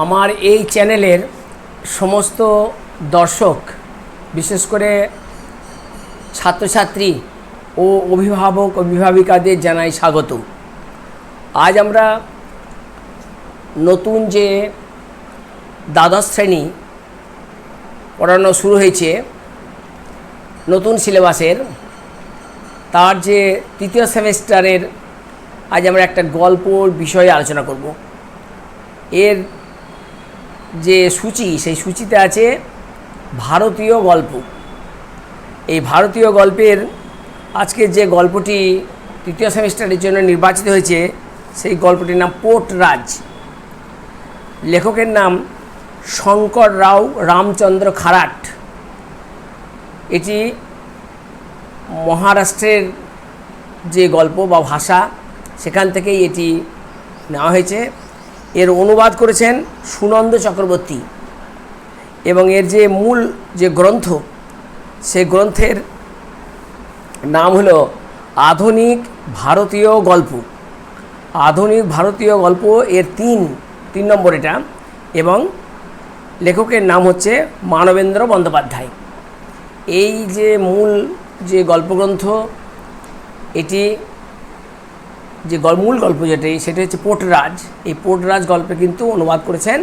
আমার এই চ্যানেলের সমস্ত দর্শক, বিশেষ করে ছাত্রছাত্রী ও অভিভাবক, অভিভাবিকাদের জানাই স্বাগত। আজ আমরা নতুন যে দ্বাদশ শ্রেণি পড়ানো শুরু হয়েছে, নতুন সিলেবাসের, তার যে তৃতীয় সেমিস্টারের আজ আমরা একটা গল্পর বিষয়ে আলোচনা করব। এর যে সূচি, সেই সূচিতে আছে ভারতীয় গল্প। এই ভারতীয় গল্পের আজকে যে গল্পটি তৃতীয় সেমিস্টারের জন্য নির্বাচিত হয়েছে, সেই গল্পটির নাম পোর্টরাজ লেখকের নাম শঙ্কর রাও রামচন্দ্র খারাট। এটি মহারাষ্ট্রের যে গল্প বা ভাষা, সেখান থেকেই এটি নেওয়া হয়েছে। এর অনুবাদ করেছেন সুনন্দ চক্রবর্তী। এবং এর যে মূল যে গ্রন্থ, সে গ্রন্থের নাম হলো আধুনিক ভারতীয় গল্প। আধুনিক ভারতীয় গল্প এর তিন তিন নম্বর এটা। এবং লেখকের নাম হচ্ছে মানবেন্দ্র বন্দ্যোপাধ্যায়। এই যে মূল যে গল্পগ্রন্থ, এটি যে মূল গল্প যেটি, সেটা হচ্ছে পোটরাজ। এই পোটরাজ গল্পে কিন্তু অনুবাদ করেছেন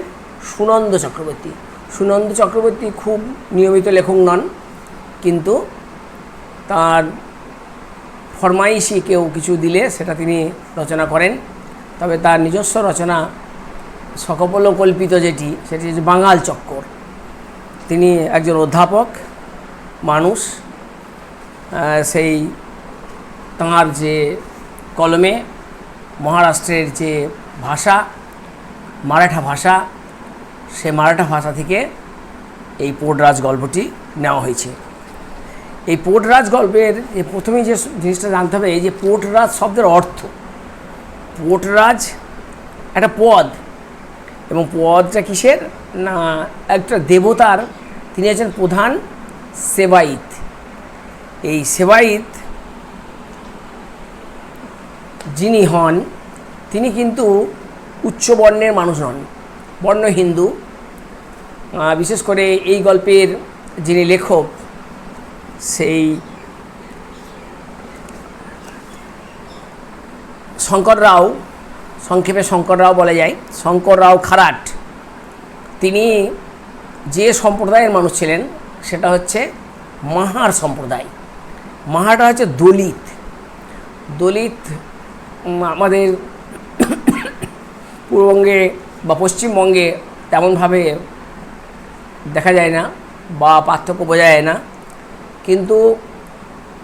সুনন্দ চক্রবর্তী। সুনন্দ চক্রবর্তী খুব নিয়মিত লেখক নন, কিন্তু তার ফরমাইশি কেউ কিছু দিলে সেটা তিনি রচনা করেন। তবে তার নিজস্ব রচনা সকপল কল্পিত যেটি, সেটি হচ্ছে বাঙাল চক্কর। তিনি একজন অধ্যাপক, মানুষ সেই তাঁর যে কলমে মহারাষ্ট্রের যে ভাষা, মারাঠা ভাষা, সে মারাঠা ভাষা থেকে এই পোটরাজ গল্পটি নেওয়া হয়েছে। এই পোটরাজ গল্পের যে প্রথমেই যে জিনিসটা জানতে হবে, এই যে পোটরাজ শব্দের অর্থ। পোটরাজ একটা পদ, এবং পদটা কিসের? না, একটা দেবতার। তিনি আছেন প্রধান সেবাইত এই সেবাইত যিনি হন, তিনি কিন্তু উচ্চ বর্ণের মানুষ নন। বর্ণ হিন্দু। বিশেষ করে এই গল্পের যিনি লেখক, সেই শঙ্কর রাও, সংক্ষেপে শঙ্কর রাও বলা যায়, শঙ্কর রাও খারাট। তিনি যে সম্প্রদায়ের মানুষ ছিলেন, সেটা হচ্ছে মাহার সম্প্রদায়। মাহাটা হচ্ছে দলিত। দলিত আমাদের পূর্ববঙ্গে বা পশ্চিমবঙ্গে তেমনভাবে দেখা যায় না বা পার্থক্য বোঝা যায় না। কিন্তু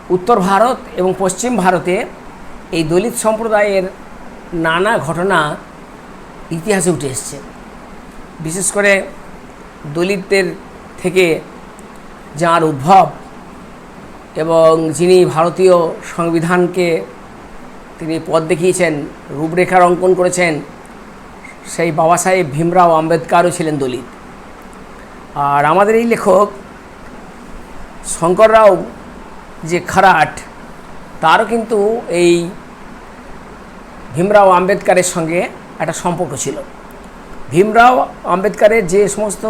উত্তর ভারত এবং পশ্চিম ভারতে এই দলিত সম্প্রদায়ের নানা ঘটনা ইতিহাসে উঠে এসছে। বিশেষ করে দলিতদের থেকে যাঁর উদ্ভব এবং যিনি ভারতীয় সংবিধানকে তিনি পথ দেখিয়েছেন, রূপরেখার অঙ্কন করেছেন। সেই বাবা সাহেব ভীমরাও আম্বেদকারও ছিলেন দলিত। আর আমাদের এই লেখক শঙ্কর রাও যে খারাট তারও কিন্তু এই ভীমরাও আম্বেদকারের সঙ্গে একটা সম্পর্ক ছিল। ভীমরাও আম্বেদকারের যে সমস্ত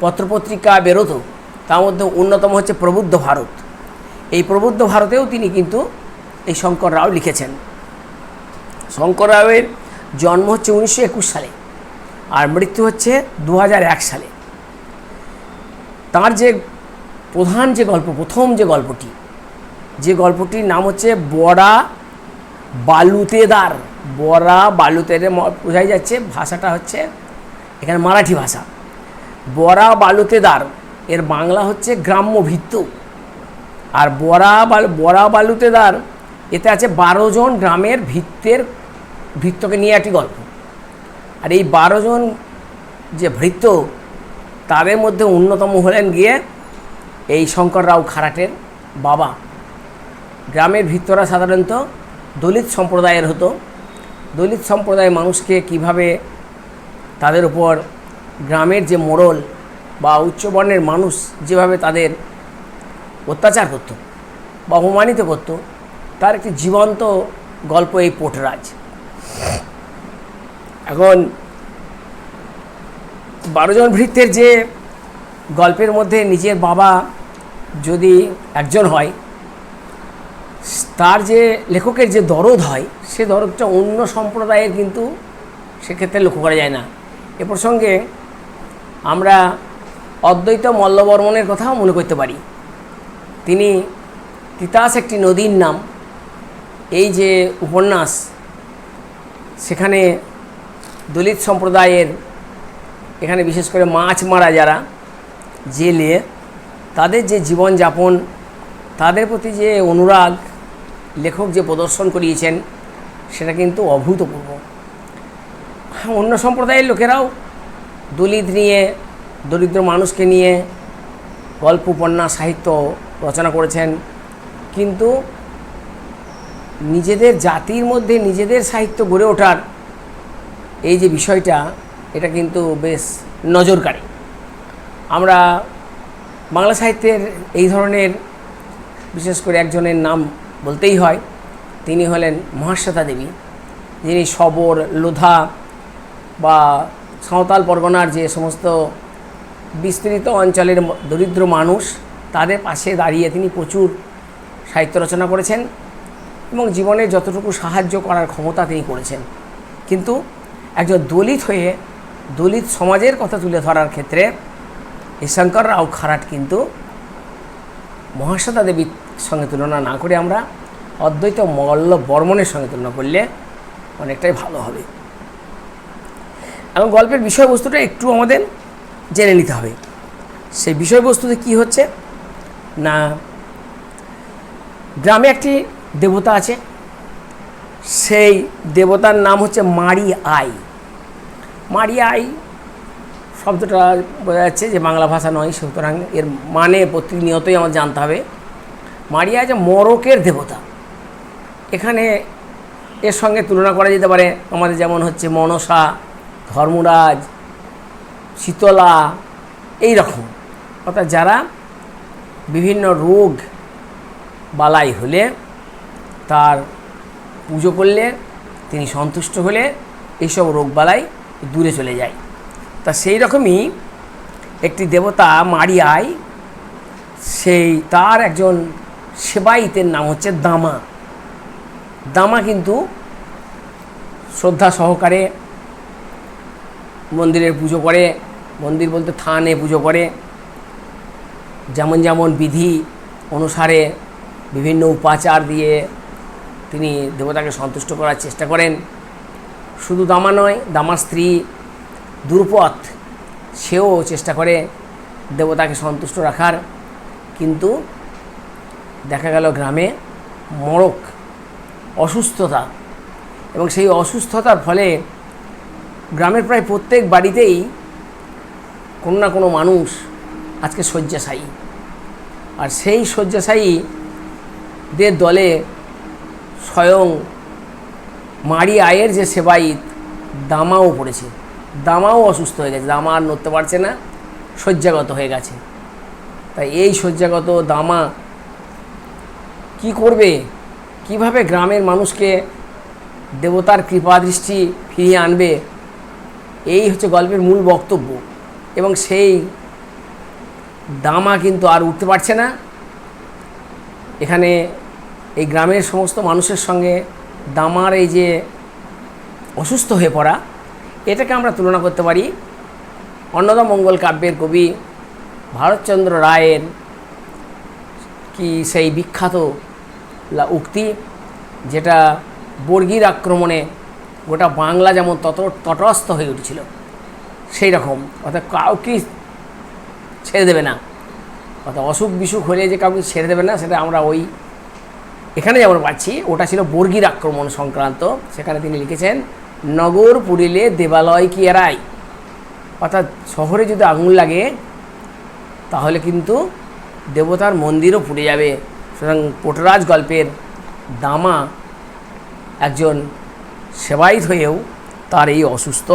পত্রপত্রিকা বেরোতো, তার মধ্যে অন্যতম হচ্ছে প্রবুদ্ধ ভারত। এই প্রবুদ্ধ ভারতেও তিনি কিন্তু এই শঙ্কর রাও লিখেছেন। শঙ্কর রাওয়ের জন্ম হচ্ছে উনিশশো একুশ সালে আর মৃত্যু হচ্ছে দু সালে। তার যে প্রধান যে গল্প, প্রথম যে গল্পটি, যে গল্পটির নাম হচ্ছে বড়া বালুতেদার। বড়া বালুতেদার বোঝাই যাচ্ছে ভাষাটা হচ্ছে এখানে মারাঠি ভাষা। বড়া বালুতেদার, এর বাংলা হচ্ছে গ্রাম্য ভিত্ত। আর বড়া বাল, বড়া বালুতেদার এতে আছে বারো জন গ্রামের ভিত্তের ভিত্তকে নিয়ে একটি গল্প। আর এই বারো জন যে ভৃত্য, তাদের মধ্যে অন্যতম হলেন গিয়ে এই শঙ্কর রাও খারাটের বাবা। গ্রামের ভিত্তরা সাধারণত দলিত সম্প্রদায়ের হতো। দলিত সম্প্রদায়ের মানুষকে কীভাবে তাদের উপর গ্রামের যে মোড়ল বা উচ্চবর্ণের মানুষ যেভাবে তাদের অত্যাচার করত বা অপমানিত করত তার একটি জীবন্ত গল্প এই পোটরাজ। এখন বারো জন ভৃত্যের যে গল্পের মধ্যে নিজের বাবা যদি একজন হয়, তার যে লেখকের যে দরদ হয়, সে দরদটা অন্য সম্প্রদায়ের কিন্তু সেক্ষেত্রে লক্ষ্য করা যায় না। এ প্রসঙ্গে আমরা অদ্বৈত মল্লবর্মণের কথাও মনে করতে পারি। তিনি তিতাস একটি নদীর নাম এই যে উপন্যাস, সেখানে দলিত সম্প্রদায়ের, এখানে বিশেষ করে মাছ মারা যারা, জেলে, তাদের যে জীবনযাপন, তাদের প্রতি যে অনুরাগ, লেখক যে প্রদর্শন করিয়েছেন, সেটা কিন্তু অভূতপূর্ব। অন্য সম্প্রদায়ের লোকেরাও দলিত নিয়ে, দরিদ্র মানুষকে নিয়ে গল্প, উপন্যাস, সাহিত্য রচনা করেছেন। কিন্তু নিজেদের জাতির মধ্যে নিজেদের সাহিত্য গড়ে ওঠার এই যে বিষয়টা, এটা কিন্তু বেশ নজরকারী। আমরা বাংলা সাহিত্যের এই ধরনের, বিশেষ করে একজনের নাম বলতেই হয়, তিনি হলেন মহাশ্বেতা দেবী। যিনি সবর, লোধা বা সাঁওতাল পরগনার যে সমস্ত বিস্তৃত অঞ্চলের দরিদ্র মানুষ, তাদের পাশে দাঁড়িয়ে তিনি প্রচুর সাহিত্য রচনা করেছেন। এবং জীবনে যতটুকু সাহায্য করার ক্ষমতা তিনি করেছেন। কিন্তু একজন দলিত হয়ে, দলিত সমাজের কথা তুলে ধরার ক্ষেত্রে এই শঙ্কর রাও খারাট কিন্তু মহাশ্বেতা দেবীর সঙ্গে তুলনা না করে আমরা অদ্বৈত মল্ল বর্মনের সঙ্গে তুলনা করলে অনেকটাই ভালো হবে। এবং গল্পের বিষয়বস্তুটা একটু আমাদের জেনে নিতে হবে। সেই বিষয়বস্তুতে কি হচ্ছে? না, গ্রামে একটি দেবতা আছে। সেই দেবতার নাম হচ্ছে মারি আই মারি আই শব্দটা বোঝা যাচ্ছে যে বাংলা ভাষা নয়, সুতরাং এর মানে প্রতিনিয়তই আমার জানতে হবে। মারিয়া যে মরকের দেবতা। এখানে এর সঙ্গে তুলনা করা যেতে পারে। আমাদের যেমন হচ্ছে মনসা, ধর্মরাজ, শীতলা এই রকম অর্থাৎ যারা বিভিন্ন রোগ বালাই হলে তার পুজো করলে, তিনি সন্তুষ্ট হলে এইসব রোগবালাই দূরে চলে যায়। তা সেই রকমই একটি দেবতা মারিয়ায়, সেই তার একজন সেবাইতের নাম হচ্ছে দামা। দামা কিন্তু শ্রদ্ধা সহকারে মন্দিরের পুজো করে, মন্দির বলতে থানে পুজো করে। যেমন যেমন বিধি অনুসারে বিভিন্ন উপাচার দিয়ে তিনি দেবতাকে সন্তুষ্ট করার চেষ্টা করেন। শুধু দামা নয় দামার স্ত্রী দুর্পথ, সেও চেষ্টা করে দেবতাকে সন্তুষ্ট রাখার। কিন্তু দেখা গেল গ্রামে মরক অসুস্থতা এবং সেই অসুস্থতার ফলে গ্রামের প্রায় প্রত্যেক বাড়িতেই কোনো না কোনো মানুষ আজকে শয্যাশায়ী। আর সেই শয্যাশায়ীদের দলে স্বয়ং মারি আয়ের যে সেবাইত দামাও পড়েছে। দামাও অসুস্থ হয়ে গেছে। দামা আর নড়তে পারছে না, শয্যাগত হয়ে গেছে। তাই এই শয্যাগত দামা কি করবে? কীভাবে গ্রামের মানুষকে দেবতার কৃপা দৃষ্টি ফিরিয়ে আনবে? এই হচ্ছে গল্পের মূল বক্তব্য। এবং সেই দামা কিন্তু আর উঠতে পারছে না। এখানে এই গ্রামের সমস্ত মানুষের সঙ্গে দামার এই যে অসুস্থ হয়ে পড়া, এটাকে আমরা তুলনা করতে পারি। অন্নদা মঙ্গল কাব্যের কবি ভারতচন্দ্র রায়ের কি সেই বিখ্যাত উক্তি, যেটা বর্গির আক্রমণে গোটা বাংলা যেমন তত তটস্থ হয়ে উঠছিল, সেই রকম। অর্থাৎ কাউকে ছেড়ে দেবে না। অর্থাৎ অসুখ বিসুখ হলে যে কাউকে ছেড়ে দেবে না, সেটা আমরা ওই এখানে যেমন পাচ্ছি। ওটা ছিল বর্গির আক্রমণ সংক্রান্ত। সেখানে তিনি লিখেছেন, নগর পুরিলে দেবালয় কি এরাই? অর্থাৎ শহরে যদি আগুন লাগে, তাহলে কিন্তু দেবতার মন্দিরও পুড়ে যাবে। সুতরাং পোটরাজ গল্পের দামা একজন সেবায়িত হয়েও তার এই অসুস্থ,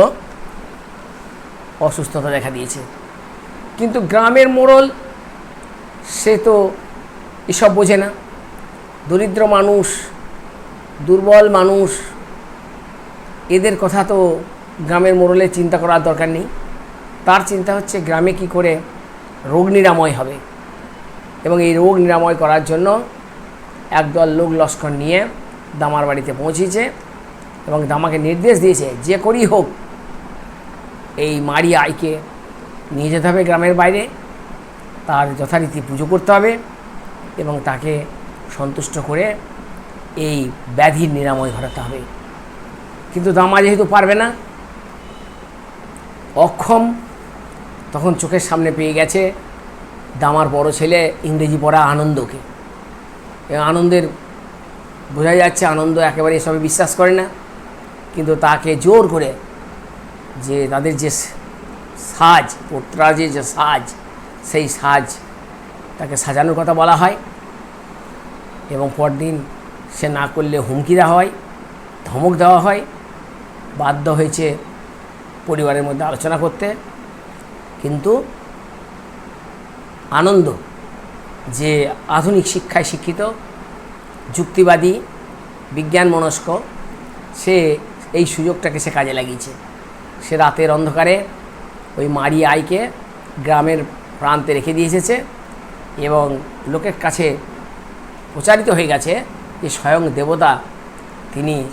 অসুস্থতা দেখা দিয়েছে। কিন্তু গ্রামের মোড়ল, সে তো এসব বোঝে না। দরিদ্র মানুষ, দুর্বল মানুষ, এদের কথা তো গ্রামের মোড়লে চিন্তা করার দরকার নেই। তার চিন্তা হচ্ছে গ্রামে কি করে রোগ নিরাময় হবে এবং এই রোগ নিরাময় করার জন্য একদল লোক লস্কর নিয়ে দামার বাড়িতে পৌঁছেছে এবং দামাকে নির্দেশ দিয়েছে, যে করেই হোক, এই মারি আইকে নিয়ে যেতে হবে গ্রামের বাইরে। তার যথারীতি পুজো করতে হবে এবং তাকে সন্তুষ্ট করে এই ব্যাধির নিরাময় ঘটাতে হবে। কিন্তু দামা যেহেতু পারবে না, অক্ষম তখন চোখের সামনে পেয়ে গেছে দামার বড় ছেলে ইংরেজি পড়া আনন্দকে। আনন্দের বোঝা যাচ্ছে আনন্দ একেবারে এসবে বিশ্বাস করে না, কিন্তু তাকে জোর করে যে তাদের যে সাজ পোত্রাজে যে সাজ, সেই সাজ তাকে সাজানোর কথা বলা হয়। এবং পরদিন সে না করলে হুমকি দেওয়া হয়, ধমক দেওয়া হয়। বাধ্য হয়েছে পরিবারের মধ্যে আলোচনা করতে। কিন্তু আনন্দ যে আধুনিক শিক্ষায় শিক্ষিত, যুক্তিবাদী বিজ্ঞান মনস্ক সে এই সুযোগটাকে সে কাজে লাগিয়েছে। সে রাতের অন্ধকারে ওই মারি আইকে গ্রামের প্রান্তে রেখে দিয়ে এসেছে এবং লোকের কাছে প্রচারিত হয়ে গেছে যে স্বয়ং দেবতা তিনি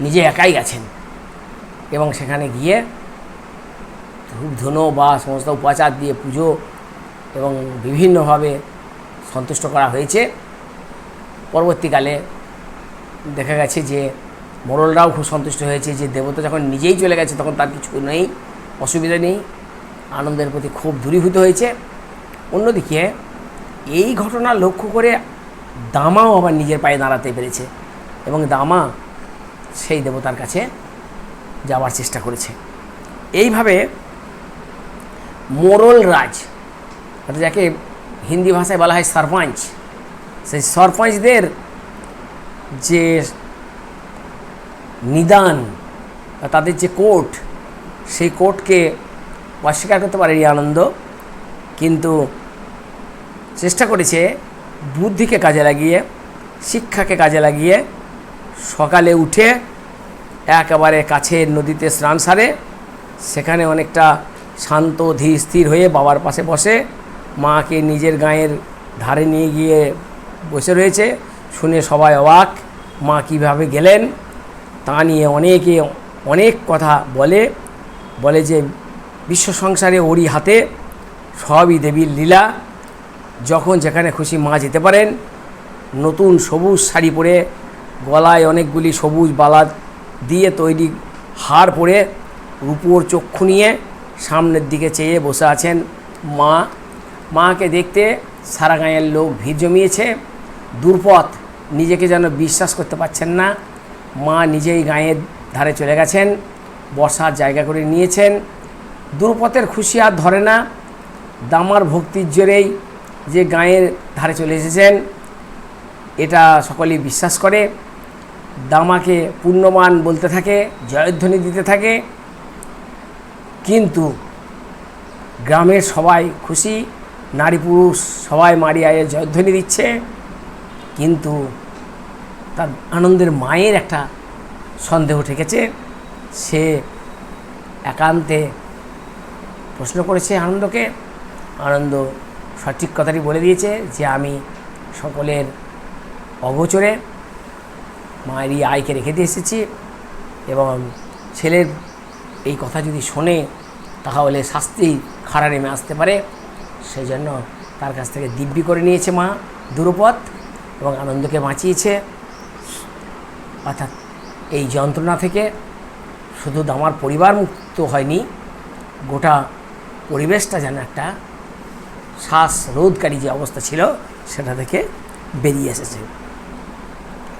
নিজে একাই গেছেন। এবং সেখানে গিয়ে ধূপ বা সমস্ত উপাচার দিয়ে পুজো এবং বিভিন্নভাবে সন্তুষ্ট করা হয়েছে। পরবর্তীকালে দেখা গেছে যে মোড়লরাও খুব সন্তুষ্ট হয়েছে যে দেবতা যখন নিজেই চলে গেছে তখন তার কিছু নেই, অসুবিধা নেই, আনন্দের প্রতি খুব দূরীভূত হয়েছে। অন্যদিকে এই ঘটনা লক্ষ্য করে দামাও আবার নিজের পায়ে দাঁড়াতে পেরেছে এবং দামা সেই দেবতার কাছে যাওয়ার চেষ্টা করেছে। এইভাবে মোরল রাজ যাকে হিন্দি ভাষায় বলা হয় সরপঞ্চ, সেই সরপঞ্চদের যে নিদান বা তাদের যে কোর্ট সেই কোর্টকে অস্বীকার করতে পারেনি আনন্দ, কিন্তু চেষ্টা করেছে বুদ্ধিকে কাজে লাগিয়ে, শিক্ষাকে কাজে লাগিয়ে সকালে উঠে একেবারে কাছের নদীতে স্নান সারে, সেখানে অনেকটা শান্ত, ধীর, স্থির হয়ে বাবার পাশে বসে মাকে নিজের গায়ের ধারে নিয়ে গিয়ে বসে রয়েছে। শুনে সবাই অবাক, মা কীভাবে গেলেন? তা নিয়ে অনেকে অনেক কথা বলে বলে যে, বিশ্ব সংসারে ওরই হাতে সবই দেবীর লীলা। যখন যেখানে খুশি মা যেতে পারেন, নতুন সবুজ শাড়ি পরে, গলায় অনেকগুলি সবুজ বালা দিয়ে তৈরি হার পরে রূপোর চক্ষু নিয়ে সামনের দিকে চেয়ে বসে আছেন মা। মাকে দেখতে সারা গাঁয়ের লোক ভিড় জমিয়েছে, দুর্পথ, নিজেকে যেন বিশ্বাস করতে পারছেন না। মা নিজেই গাঁয়ের ধারে চলে গেছেন, বসার জায়গা করে নিয়েছেন। দুর্পথের খুশি আর ধরে না, দামার ভক্তির জোরেই যে গাঁয়ের ধারে চলে এসেছেন, এটা সকলেই বিশ্বাস করে। দামাকে পূর্ণমান বলতে থাকে, জয়ধ্বনি দিতে থাকে। কিন্তু গ্রামের সবাই খুশি, নারী পুরুষ সবাই মারিয়ায় জয়ধ্বনি দিচ্ছে। কিন্তু তার আনন্দের মায়ের একটা সন্দেহ ঠেকেছে। সে একান্তে প্রশ্ন করেছে আনন্দকে। আনন্দ সঠিক কথাটি বলে দিয়েছে যে আমি সকলের অগোচরে মায়ের এই আয়কে রেখে দিয়ে এসেছি এবং ছেলের এই কথা যদি শোনে, তাহলে শাস্তি খাড়া নেমে আসতে পারে। সেই জন্য তার কাছ থেকে দিব্যি করে নিয়েছে মা দূরপথ এবং আনন্দকে বাঁচিয়েছে। অর্থাৎ এই যন্ত্রণা থেকে শুধু আমার পরিবার মুক্ত হয়নি, গোটা পরিবেশটা যেন একটা শ্বাস রোধকারী যে অবস্থা ছিল, সেটা থেকে বেরিয়ে এসেছে।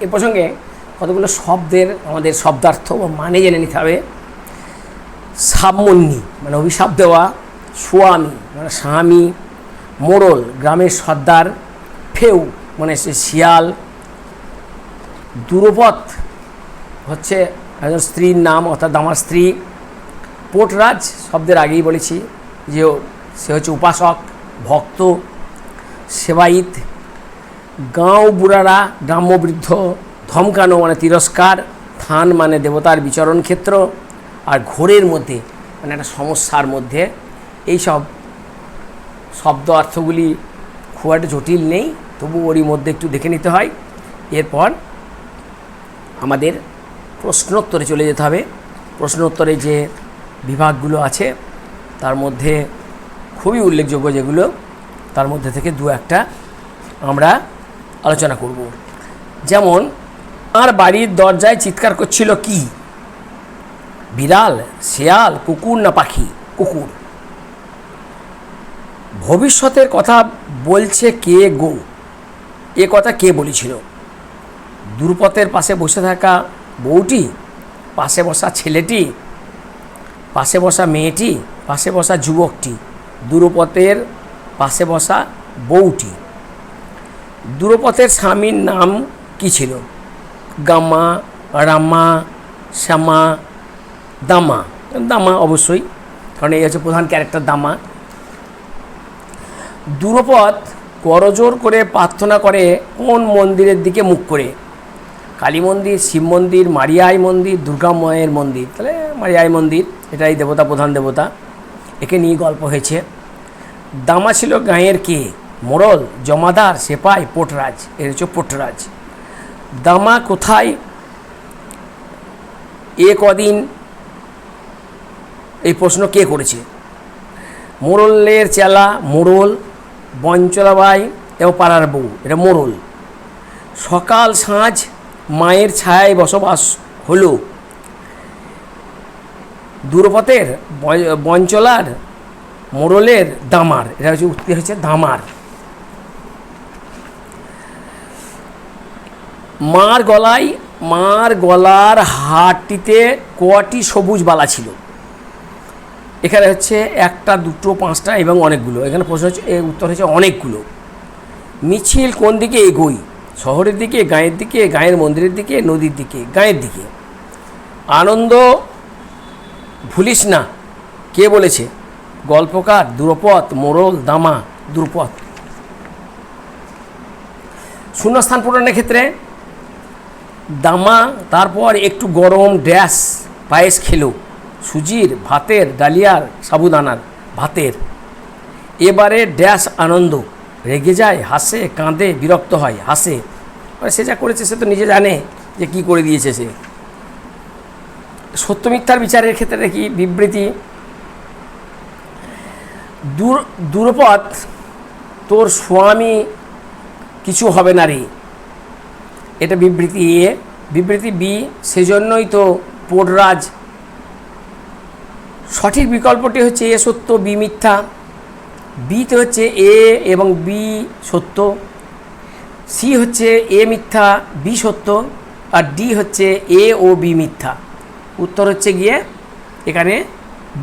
এ প্রসঙ্গে কতগুলো শব্দের, আমাদের শব্দার্থ বা মানে জেনে নিতে হবে। সাবমন্যী মানে অভিশাপ দেওয়া, স্বামী মানে স্বামী, মোড়ল, গ্রামের সর্দার, ফেউ মানে সে শিয়াল। দূরপথ হচ্ছে একজন স্ত্রীর নাম, অর্থাৎ আমার স্ত্রী। পোটরাজ, শব্দের আগেই বলেছি যে সে হচ্ছে উপাসক। ভক্ত সেবাইত গাঁও বুড়ারা গ্রাম্যবৃদ্ধ ধমকানো মানে তিরস্কার, থান মানে দেবতার বিচরণ ক্ষেত্র, আর ঘোরের মধ্যে মানে একটা সমস্যার মধ্যে, এই সব শব্দ অর্থগুলি খুব একটা জটিল নেই, তবু ওরই মধ্যে একটু দেখে নিতে হয়। এরপর আমাদের প্রশ্নোত্তরে চলে যেতে হবে। প্রশ্নোত্তরে যে বিভাগগুলো আছে, তার মধ্যে খুবই উল্লেখযোগ্য যেগুলো তার মধ্যে থেকে দু একটা আমরা আলোচনা করব। যেমন, আর বাড়ির দরজায় চিৎকার করছিল কি? বিড়াল, শেয়াল, কুকুর না পাখি? কুকুর। ভবিষ্যতের কথা বলছে কে গো? এ কথা কে বলেছিল? দূরপথের পাশে বসে থাকা বউটি? পাশে বসা ছেলেটি? পাশে বসা মেয়েটি? পাশে বসা যুবকটি? দূরপথের পাশে বসা বউটি। দূরপথের স্বামীর নাম কি ছিল? গামা, রামা, শ্যামা, দামা। দামা অবশ্যই, কারণ এই হচ্ছে প্রধান ক্যারেক্টার দামা। দূরপথ করজোর করে প্রার্থনা করে কোন মন্দিরের দিকে মুখ করে? কালী মন্দির, শিব মন্দির, মারিয়াই মন্দির, দুর্গা মায়ের মন্দির। তাহলে মারিয়াই মন্দির, এটাই দেবতা, প্রধান দেবতা। একে নিয়ে গল্প হয়েছে। দামা ছিল গাঁয়ের কে? মোড়ল, জমাদার, সেপাই, পোটরাজ, এর হচ্ছে পোটরাজ। দামা কোথায়? এ কদিন এই প্রশ্ন কে করেছে? মোড়লের চেলা মোড়ল, বঞ্চলাবাই এবং পাড়ার বউ, এটা মোড়ল। সকাল সাঁঝ মায়ের ছায়ায় বসবাস হলো। দূরপথের বঞ্চলার, মোড়লের দামার। এটা হচ্ছে উত্তর হচ্ছে দামার। মার গলায়, মার গলার হাটটিতে কটি সবুজ বালা ছিল? এখানে হচ্ছে একটা, দুটো, পাঁচটা এবং অনেকগুলো। এখানে প্রশ্ন হচ্ছে উত্তর হচ্ছে অনেকগুলো। মিছিল কোন দিকে এগোই? শহরের দিকে, গাঁয়ের দিকে, গাঁয়ের মন্দিরের দিকে, নদীর দিকে, গাঁয়ের দিকে? আনন্দ ভুলিস না। কে বলেছে? গল্পকার, দূরপথ মোড়ল দামা, দূরপথ। শূন্যস্থান পূরণের ক্ষেত্রে দামা, তারপর একটু গরম, ড্যাশ, পায়েস খেলো। সুজির, ভাতের, ডালিয়ার, সাবুদানার, ভাতের। এবারে ড্যাশ আনন্দ। রেগে যায়, হাসে, কাঁদে, বিরক্ত হয়, হাসে। সে যা করেছে, সে তো নিজে জানে যে কি করে দিয়েছে সে। সত্য মিথ্যার বিচারের ক্ষেত্রে দেখি বিবৃতি। দূর, দূরপথ, তোর স্বামী কিছু হবে না রে। এটা বিবৃতি এ। বিবৃতি বি, সেজন্যই তো পোটরাজ। সঠিক বিকল্পটি হচ্ছে এ সত্য, বি মিথ্যা। বিতে হচ্ছে এ এবং বি সত্য। সি হচ্ছে এ মিথ্যা, বি সত্য। আর ডি হচ্ছে এ ও বি মিথ্যা। উত্তর হচ্ছে গিয়ে এখানে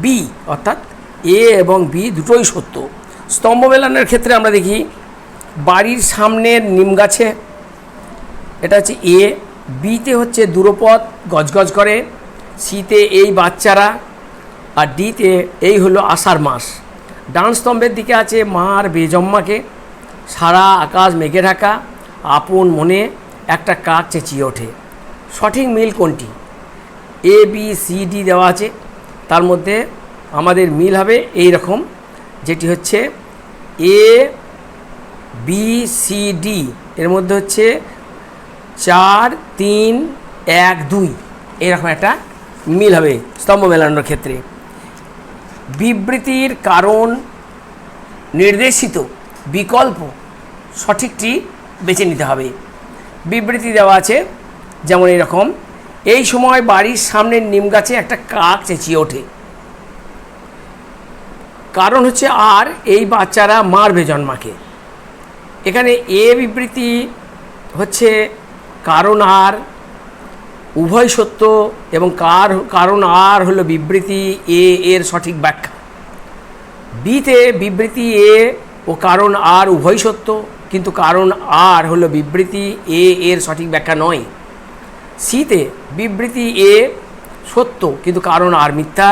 বি অর্থাৎ এ এবং বি দুটোই সত্য। স্তম্ভ মেলানোর ক্ষেত্রে আমরা দেখি, বাড়ির সামনের নিম গাছে, এটা হচ্ছে এ বিতে হচ্ছে দূরপথ, গজগজ করে সিতে এই বাচ্চারা, আর ডিতে এই হলো আষাঢ় মাস। ডান স্তম্ভের দিকে আছে মার বেজম্মাকে, সারা আকাশ মেঘে ঢাকা, আপন মনে একটা কাক চেঁচিয়ে ওঠে। সঠিক মিল কোনটি? এ বি সি ডি দেওয়া আছে। তার মধ্যে আমাদের মিল হবে এই রকম যেটি হচ্ছে এ বি সি ডি এর মধ্যে হচ্ছে চার, তিন, এক, দুই। এরকম একটা মিল হবে স্তম্ভ মেলানোর ক্ষেত্রে। বিবৃতির কারণ নির্দেশিত বিকল্প সঠিকটি বেছে নিতে হবে। বিবৃতি দেওয়া আছে, যেমন এরকম এই সময় বাড়ির সামনের নিম গাছে একটা কাক চেঁচিয়ে ওঠে। কারণ হচ্ছে আর এই বাচ্চারা মারবে জন্মাকে। এখানে এ বিবৃতি হচ্ছে কারণ আর, উভয় সত্য এবং কার, কারণ আর হলো বিবৃতি এ এর সঠিক ব্যাখ্যা। বিতে বিবৃতি এ ও কারণ আর উভয় সত্য, কিন্তু কারণ আর হলো বিবৃতি এ এর সঠিক ব্যাখ্যা নয়। সিতে বিবৃতি এ সত্য, কিন্তু কারণ আর মিথ্যা।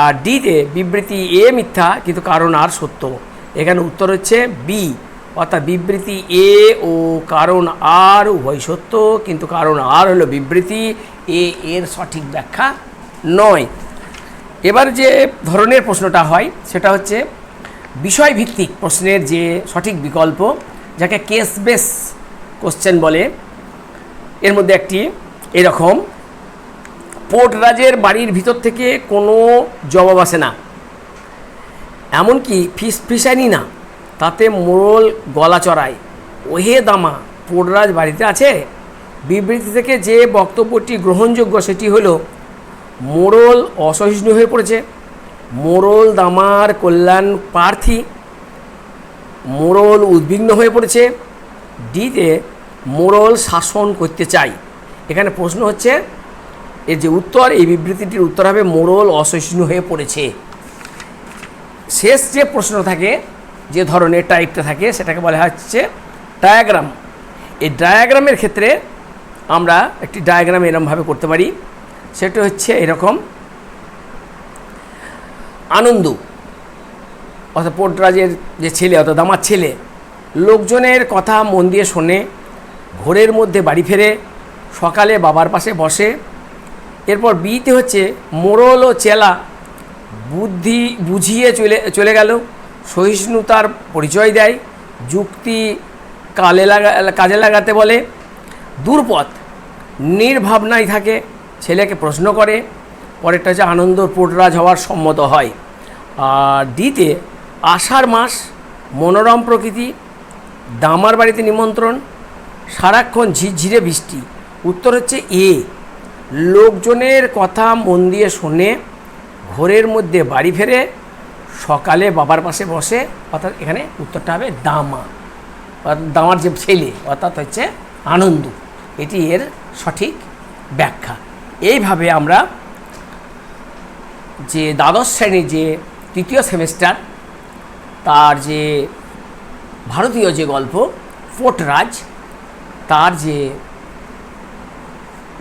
আর ডিতে বিবৃতি এ মিথ্যা, কিন্তু কারণ আর সত্য। এখানে উত্তর হচ্ছে বি, অর্থাৎ বিবৃতি এ ও কারণ আর উভয় সত্য, কিন্তু কারণ আর হলো বিবৃতি এ এর সঠিক ব্যাখ্যা নয়। এবার যে ধরনের প্রশ্নটা হয়, সেটা হচ্ছে বিষয়ভিত্তিক প্রশ্নের যে সঠিক বিকল্প, যাকে কেস বেস কোশ্চেন বলে, এর মধ্যে একটি এরকম পোর্টরাজের বাড়ির ভিতর থেকে কোনো জবাব আসে না। এমনকি ফিস ফিসানি না, তাতে মোড়ল গলা চড়ায়, ওহে দামা পোর্টরাজ বাড়িতে আছে? বিবৃতি থেকে যে বক্তব্যটি গ্রহণযোগ্য সেটি হলো মোড়ল অসহিষ্ণু হয়ে পড়েছে মোড়ল দামার কল্যাণ প্রার্থী মোড়ল উদ্বিগ্ন হয়ে পড়েছে, ডিতে মোড়ল শাসন করতে চাই এখানে প্রশ্ন হচ্ছে এর যে উত্তর, এই বিবৃতিটির উত্তর হবে মোড়ল অসহিষ্ণু হয়ে পড়েছে। শেষ যে প্রশ্ন থাকে, যে ধরনের টাইপটা থাকে, সেটাকে বলা হচ্ছে ডায়াগ্রাম এই ডায়াগ্রামের ক্ষেত্রে আমরা একটি ডায়াগ্রাম এরমভাবে করতে পারি। সেটা হচ্ছে এরকম, আনন্দ। অর্থাৎ পোর্টরাজের যে ছেলে, অর্থাৎ দামার ছেলে, লোকজনের কথা মন দিয়ে শোনে, ঘোরের মধ্যে বাড়ি ফেরে সকালে বাবার পাশে বসে। এরপর বিতে হচ্ছে মোড়ল ও চেলা বুদ্ধি বুঝিয়ে চলে চলে গেল। সহিষ্ণুতার পরিচয় দেয়, যুক্তি কালে লাগা, কাজে লাগাতে বলে। দূরপথ, নির্ভাবনায় থাকে, ছেলেকে প্রশ্ন করে। পরেরটা হচ্ছে আনন্দ পোটরাজ হওয়ার সম্মত হয়। আর ডিতে আষাঢ় মাস, মনোরম প্রকৃতি, দামার বাড়িতে নিমন্ত্রণ, সারাক্ষণ ঝিরঝিরে বৃষ্টি। উত্তর হচ্ছে এ। লোকজনের কথা মন দিয়ে শোনে, ঘোরের মধ্যে বাড়ি ফেরে, সকালে বাবার পাশে বসে, অর্থাৎ এখানে উত্তরটা হবে দামা দামার যে ছেলে, অর্থাৎ হচ্ছে আনন্দ। এটি এর সঠিক ব্যাখ্যা। এইভাবে আমরা যে দ্বাদশ শ্রেণির যে তৃতীয় সেমিস্টার, তার যে ভারতীয় যে গল্প পোর্টরাজ তার যে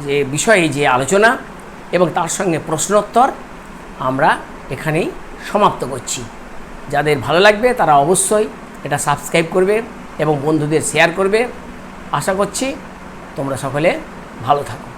যে বিষয়ে, যে আলোচনা এবং তার সঙ্গে প্রশ্নোত্তর আমরা এখানেই সমাপ্ত করছি। যাদের ভালো লাগবে তারা অবশ্যই এটা সাবস্ক্রাইব করবে এবং বন্ধুদের শেয়ার করবে। আশা করছি তোমরা সকলে ভালো থাকো।